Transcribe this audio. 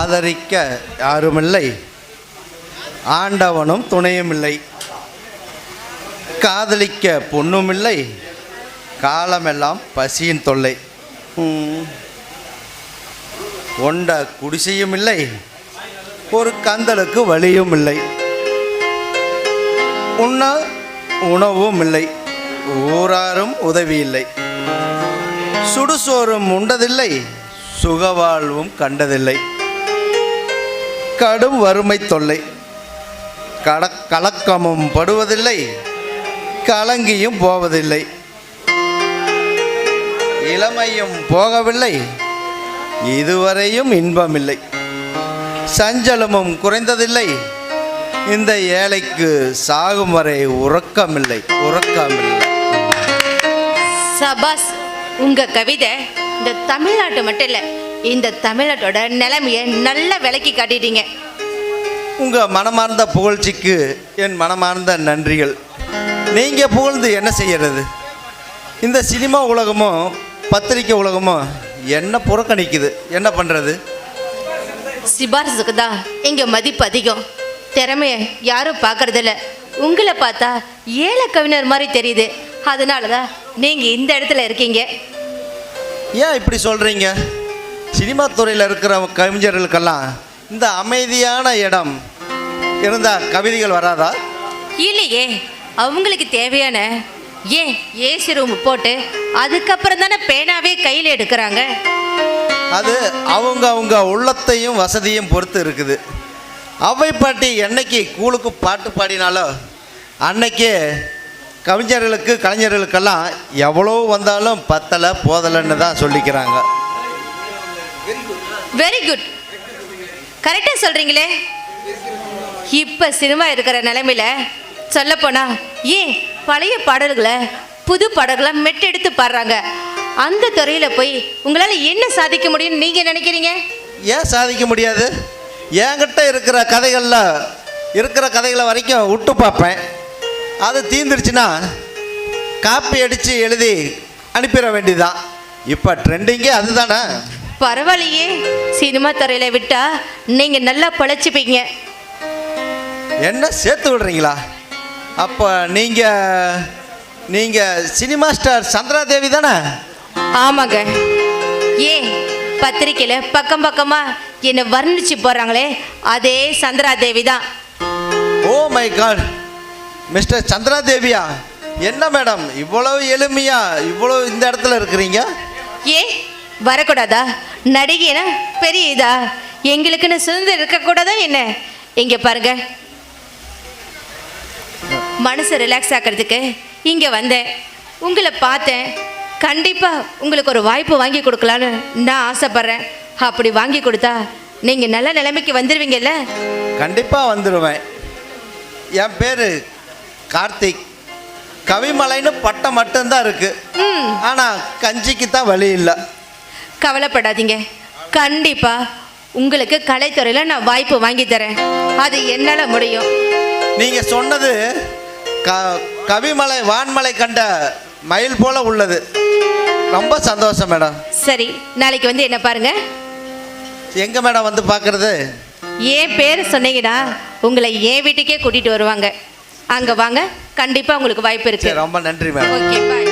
ஆதரிக்க யாருமில்லை. ஆண்டவனும் துணையுமில்லை. காதலிக்க பொண்ணுமில்லை. காலமெல்லாம் பசியின் தொல்லை. ம். கொண்ட குடிசையும் இல்லை ஒரு கந்தலுக்கு வழியும் இல்லை உண்ண உணவும் இல்லை ஊராரும் உதவி இல்லை சுடுசோறும் உண்டதில்லை. சுகவாழ்வும் கண்டதில்லை. கடும் வறுமை தொல்லை. கட கலக்கமும் படுவதில்லை கலங்கியும் போவதில்லை. இளமையும் போகவில்லை இதுவரையும் இன்பமில்லை. சஞ்சலமும் குறைந்ததில்லை இந்த ஏழைக்கு சாகும் வரை உறக்கமில்லை உறக்கமில்லை. சபாஸ் உங்க கவிதை இந்த தமிழ்நாட்டு மட்டும் இல்லை இந்த தமிழ்நாட்டோட நிலைமைய நல்லா விளக்கி காட்டிட்டீங்க. உங்கள் மனமார்ந்த புகழ்ச்சிக்கு என் மனமார்ந்த நன்றிகள். நீங்கள் புகழ்ந்து என்ன செய்யறது? இந்த சினிமா உலகமும் பத்திரிக்கை உலகமும் என்ன புறக்கணிக்குது? என்ன பண்ணுறது சிபாரிசுக்கு தான் இங்க மதிப்பு அதிகம். திறமைய யாரும் பார்க்கறதில்ல. உங்களை பார்த்தா ஏழை கவிஞர் மாதிரி தெரியுது. அதனால தான் நீங்க இந்த இடத்துல இருக்கீங்க. ஏன் இப்படி சொல்கிறீங்க சினிமா துறையில் இருக்கிற கவிஞர்களுக்கெல்லாம் இந்த அமைதியான இடம் இருந்தால் கவிதைகள் வராதா? இல்லையே அவங்களுக்கு தேவையான ஏன் ஏசி ரூம் போட்டு அதுக்கப்புறம் தானே பேனாவே கையில் எடுக்கிறாங்க? அது அவங்க அவங்க உள்ளத்தையும் வசதியும் பொறுத்து இருக்குது. அவை பாட்டி என்னைக்கு கூழுக்கு பாட்டு பாடினாலோ அன்னைக்கே கவிஞர்களுக்கு கலைஞர்களுக்கெல்லாம் எவ்வளோ வந்தாலும் பத்தலை போதலைன்னு தான் சொல்லிக்கிறாங்க. வெரி குட் கரெக்டாக சொல்கிறீங்களே இப்போ சினிமா இருக்கிற நிலைமையில சொல்லப்போனா ஏன் பழைய பாடல்களை புது பாடல்களை மெட்டெடுத்து பாடுறாங்க? அந்த துறையில் போய் உங்களால் என்ன சாதிக்க முடியும்னு நீங்கள் நினைக்கிறீங்க? ஏன் சாதிக்க முடியாது? என்கிட்ட இருக்கிற கதைகளில் இருக்கிற கதைகளை வரைக்கும் விட்டு பார்ப்பேன். அது தீந்துருச்சுன்னா காப்பி அடித்து எழுதி அனுப்பிட வேண்டியதுதான். இப்போ ட்ரெண்டிங்கே அதுதானே. பரவாயில்லையே. சினிமா துறையில் விட்டா நீங்கள் நல்லா பழச்சிப்பீங்க. என்ன சேர்த்து விடுறீங்களா? அப்போ நீங்கள் நீங்கள் சினிமா ஸ்டார் சந்திரா தேவி தானே? ஆமாங்க. ஏன் பத்திரிக்கையில் பக்கம் பக்கமாக என்னை வர்ணிச்சு போகிறாங்களே அதே சந்திரா தேவி தான். Oh my god. Mister Chandra தேவியா என்ன மேடம் இவ்வளவு எளிமையா இவ்வளோ இந்த இடத்துல இருக்கிறீங்க? ஏன் வரக்கூடாதா? நடிகைனா பெரிய இதா? எங்களுக்குன்னு சுதந்திரம் இருக்கக்கூடாதா என்ன? இங்க பாருங்க. மனசு ரிலாக்ஸ் ஆக்கிறதுக்கு இங்க வந்தேன். உங்களை பார்த்தேன். கண்டிப்பா உங்களுக்கு ஒரு வாய்ப்பு வாங்கி கொடுக்கலான்னு நான் ஆசைப்படுறேன். அப்படி வாங்கி கொடுத்தா நீங்க நல்ல நிலைமைக்கு வந்துடுவீங்கல்ல கண்டிப்பாக வந்துடுவேன் என் பேர் கார்த்திக். கவிமலைன்னு பட்டம் மட்டும்தான் இருக்கு. ம். ஆனால் கஞ்சிக்கு தான் வழி இல்லை. கவலைப்படாதீங்க. கண்டிப்பா உங்களுக்கு கலைத்துறையில் நான் வாய்ப்பு வாங்கி தரேன். அது என்னால் முடியும். நீங்கள் சொன்னது கவிமலை வான்மலை கண்ட மயில் போல உள்ளது. ரொம்ப சந்தோஷம் மேடம். சரி நாளைக்கு வந்து என்ன பாருங்க. எங்கே மேடம் வந்து பார்க்குறது என் பேர் சொன்னீங்கன்னா உங்களை என் வீட்டுக்கே கூட்டிட்டு வருவாங்க. அங்க வாங்க கண்டிப்பா உங்களுக்கு வாய்ப்பு இருக்கு. ரொம்ப நன்றி மேடம். Okay bye